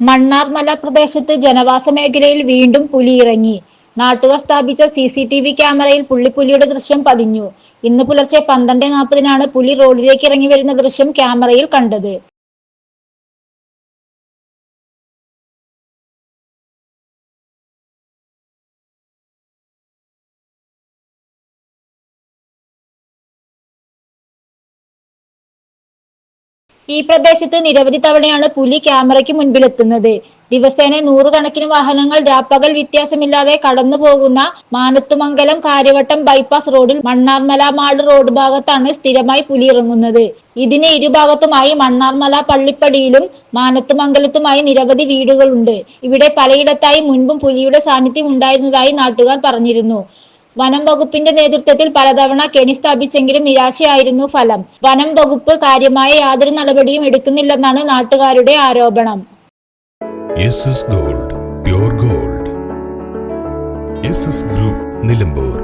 മണ്ണാർമല പ്രദേശത്ത് ജനവാസ മേഖലയിൽ വീണ്ടും പുലി ഇറങ്ങി നാട്ടുകാർ സ്ഥാപിച്ച സി സി ടി വി ക്യാമറയിൽ പുള്ളിപ്പുലിയുടെ ദൃശ്യം പതിഞ്ഞു. ഇന്ന് പുലർച്ചെ പന്ത്രണ്ട് നാൽപ്പതിനാണ് പുലി റോഡിലേക്ക് ഇറങ്ങി വരുന്ന ദൃശ്യം ക്യാമറയിൽ കണ്ടത്. ഈ പ്രദേശത്ത് നിരവധി തവണയാണ് പുലി ക്യാമറയ്ക്ക് മുൻപിലെത്തുന്നത്. ദിവസേന നൂറുകണക്കിന് വാഹനങ്ങൾ രാപ്പകൽ വ്യത്യാസമില്ലാതെ കടന്നു പോകുന്ന മാനത്തുമംഗലം കാര്യവട്ടം ബൈപ്പാസ് റോഡിൽ മണ്ണാർമല റോഡ് ഭാഗത്താണ് സ്ഥിരമായി പുലി ഇറങ്ങുന്നത്. ഇതിന് ഇരുഭാഗത്തുമായി മണ്ണാർമല പള്ളിപ്പടിയിലും മാനത്തുമംഗലത്തുമായി നിരവധി വീടുകളുണ്ട്. ഇവിടെ പലയിടത്തായി മുൻപും പുലിയുടെ സാന്നിധ്യം ഉണ്ടായിരുന്നതായി നാട്ടുകാർ പറഞ്ഞിരുന്നു. വനം വകുപ്പിന്റെ നേതൃത്വത്തിൽ പലതവണ കെണി സ്ഥാപിച്ചെങ്കിലും നിരാശയായിരുന്നു ഫലം. വനം വകുപ്പ് കാര്യമായ യാതൊരു നടപടിയും എടുക്കുന്നില്ലെന്നാണ് നാട്ടുകാരുടെ ആരോപണം. Gold gold. ഗ്രൂപ്പ് നിലമ്പൂർ.